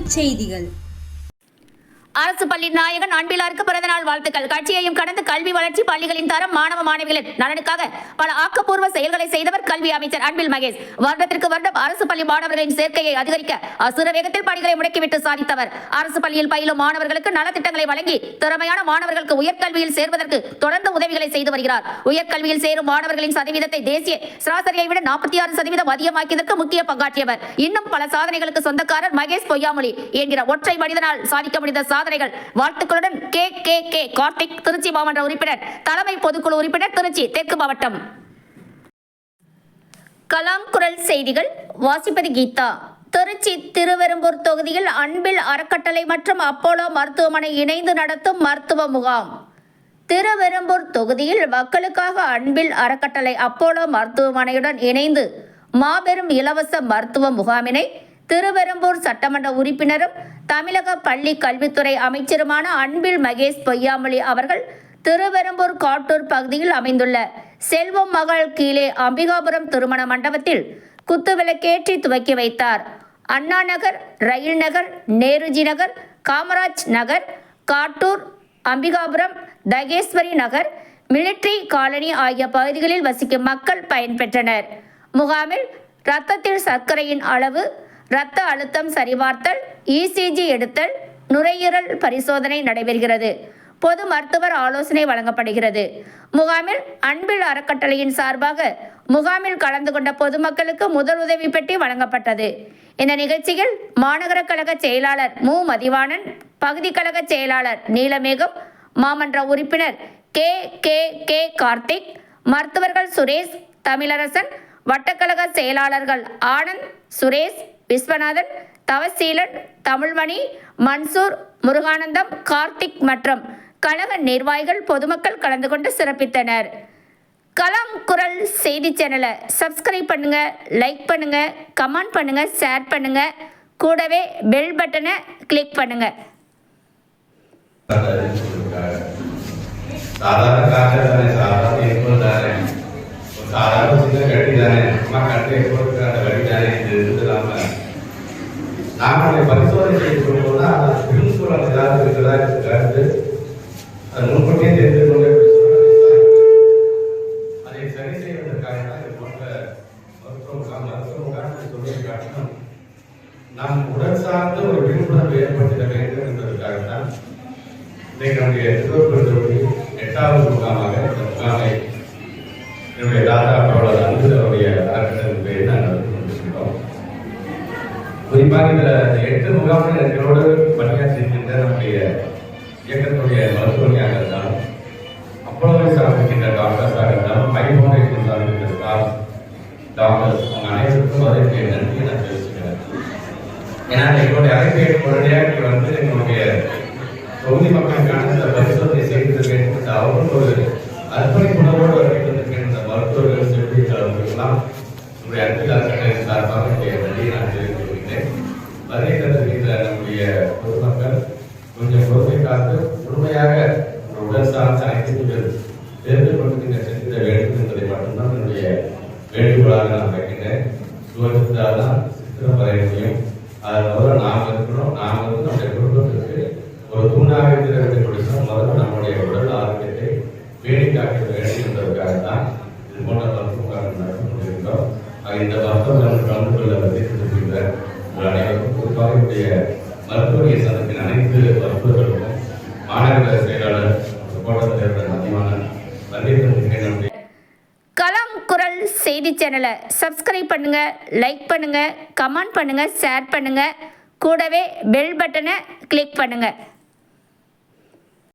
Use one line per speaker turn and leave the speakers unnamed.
தலைப்புச் செய்திகள்.
அரசு பள்ளி நாயகன் அன்பிலாருக்கு பிறந்தநாள் வாழ்த்துக்கள். கட்சியையும் கடந்து கல்வி வளர்ச்சி பள்ளிகளின் தரம் மாணவ மாணவிகளின் நலனுக்காக பல ஆக்கப்பூர்வ செயல்களை செய்தவர் கல்வி அமைச்சர் அன்பில் மகேஷ். வருடத்திற்கு வருடம் அரசு பள்ளி மாணவர்களின் சேர்க்கையை அதிகரிக்க அசுர வேகத்தில் பணிகளை முடக்கிவிட்டு சாதித்தவர். அரசு பள்ளியில் பயிலும் மாணவர்களுக்கு நலத்திட்டங்களை வழங்கி திறமையான மாணவர்களுக்கு உயர்கல்வியில் சேர்வதற்கு தொடர்ந்து உதவிகளை செய்து வருகிறார். உயர்கல்வியில் சேரும் மாணவர்களின் சதவீதத்தை தேசிய சராசரியை விட நாற்பத்தி ஆறு சதவீதம் அதிகமாக்கியதற்கு முக்கிய பங்காற்றியவர். இன்னும் பல சாதனைகளுக்கு சொந்தக்காரர் மகேஷ் பொய்யாமொழி என்கிற ஒற்றை மனிதனால் சாதிக்க முடிந்த சாதனைகள். வாழ்த்துக்களுடன் K K K Karthik Tiruchi மாவட்ட உறுப்பினர் தலைமை பொதுக்குழு உறுப்பினர் திருச்சி தெற்கு மாவட்டம். கலாம் குரல் செய்திகள் வாசிப்பது கீதா. திருச்சி திருவெரும்பூர் தொகுதியில் அன்பில் அறக்கட்டளை மற்றும் அப்போலோ மருத்துவமனை இணைந்து நடத்தும் மருத்துவ முகாம். திருவெரும்பூர் தொகுதியில் மக்களுக்காக அன்பில் அறக்கட்டளை அப்போலோ மருத்துவமனையுடன் இணைந்து மாபெரும் இலவச மருத்துவ முகாமினை திருவெரும்பூர் சட்டமன்ற உறுப்பினரும் தமிழக பள்ளி கல்வித்துறை அமைச்சருமான அன்பில் மகேஷ் பொய்யாமொழி அவர்கள் திருவெரும்பூர் காட்டூர் பகுதியில் அமைந்துள்ள செல்வம் மகள் கீழே அம்பிகாபுரம் திருமண மண்டபத்தில் குத்துவிளக்கேற்றி துவக்கி வைத்தார். Anna Nagar rail Nagar Nehruji Nagar Kamaraj Nagar Kattur Ambikapuram Thageswari Nagar military colony ஆகிய பகுதிகளில் வசிக்கும் மக்கள் பயன்பெற்றனர். முகாமில் இரத்தத்தில் சர்க்கரையின் அளவு இரத்த அழுத்தம் சரிபார்த்தல் இசிஜி எடுத்தல் நுரையீரல் பரிசோதனை நடைபெறுகிறது. பொது மருத்துவர் ஆலோசனை வழங்கப்படுகிறது. முகாமில் அன்பில் அறக்கட்டளையின் சார்பாக முகாமில் கலந்து கொண்ட பொதுமக்களுக்கு முதல் உதவி பெட்டி வழங்கப்பட்டது. இந்த நிகழ்ச்சியில் மாநகர கழக செயலாளர் மு. மதிவாணன் பகுதி கழக செயலாளர் நீலமேகம் மாமன்ற உறுப்பினர் கே. கே. கே. கார்த்திக் மருத்துவர்கள் சுரேஷ் தமிழரசன் வட்டக்கழக செயலாளர்கள் ஆனந்த் சுரேஷ் விஸ்வநாதன் தவசீலன் தமிழ்மணி மன்சூர் முருகானந்தம் கார்த்திக் மற்றும் கழக நிர்வாகிகள் பொதுமக்கள் கலந்து கொண்டு சிறப்பித்தனர். கலாம் குரல் செய்தி சேனலை சப்ஸ்கிரைப் பண்ணுங்க லைக் பண்ணுங்க கமெண்ட் பண்ணுங்க ஷேர் பண்ணுங்க. கூடவே பெல் பட்டனை கிளிக் பண்ணுங்க.
சாதாரண செய்வதற்காக தான் நாம் உடல் சார்ந்த ஒரு விழிப்புணர்வு ஏற்படுத்திட வேண்டும் என்பதற்காக தான் இன்றைக்கு நம்முடைய எட்டாவது முகாமாக இந்த முகாமை என்னுடைய தாத்தா அவரோட அன்பு அவருடைய அறக்கட்டளை பேரில் நாங்கள் கொண்டிருக்கிறோம். குறிப்பாக இந்த எட்டு முகாம்கள் எங்களோடு பணியாற்றிருக்கின்ற நம்முடைய இயக்கத்துடைய மருத்துவ டாக்டர்ஸ் அவங்க அனைவருக்கும் அதற்கு நன்றியை நான் தெரிவிச்சுக்கிறேன் ஏன்னா எங்களுடைய அழைப்பை உடனடியாக வந்து எங்களுடைய தொகுதி மக்களுக்கான இந்த பரிசோதனை செய்திருக்கேன் வேண்டும் அவரும் ஒரு அர்ப்பணிப்புணர்வோடு வருகின்ற இந்த மருத்துவர்கள் செவிலியர்களுக்கெல்லாம் நம்முடைய அன்பில் சார்பாக என்னுடைய நன்றியை நான் தெரிவித்துக் கொள்கிறேன் வருகை தந்திருக்கின்ற நம்முடைய பொதுமக்கள் நான் தான் சித்திரம் வரைய முடியும். அதனால நாம் இருக்கிறோம் நாம் வந்து நம்முடைய குடும்பத்திற்கு ஒரு தூணாக இருக்கிற வேண்டும் முதல்ல நம்முடைய உடல் ஆரோக்கியத்தை பேணி காக்க வேண்டும் என்பதற்காக தான் இது போன்ற மருத்துவம் நடத்தி கொண்டிருக்கிறோம். ஆக இந்த மருத்துவம் கலந்து கொள்ள வந்திருக்கின்ற உங்கள் அனைவருக்கும் குறிப்பாக என்னுடைய மருத்துவமனை சங்கத்தின் அனைத்து மருத்துவர்களுக்கும் மாநகர செயலாளர் கோட்டத்தில் இருக்கிற மத்தியமான வந்திருக்கின்ற
செய்தி சேனலை சப்ஸ்கிரைப் பண்ணுங்க லைக் பண்ணுங்க கமெண்ட் பண்ணுங்க ஷேர் பண்ணுங்க. கூடவே பெல் பட்டனை கிளிக் பண்ணுங்கள்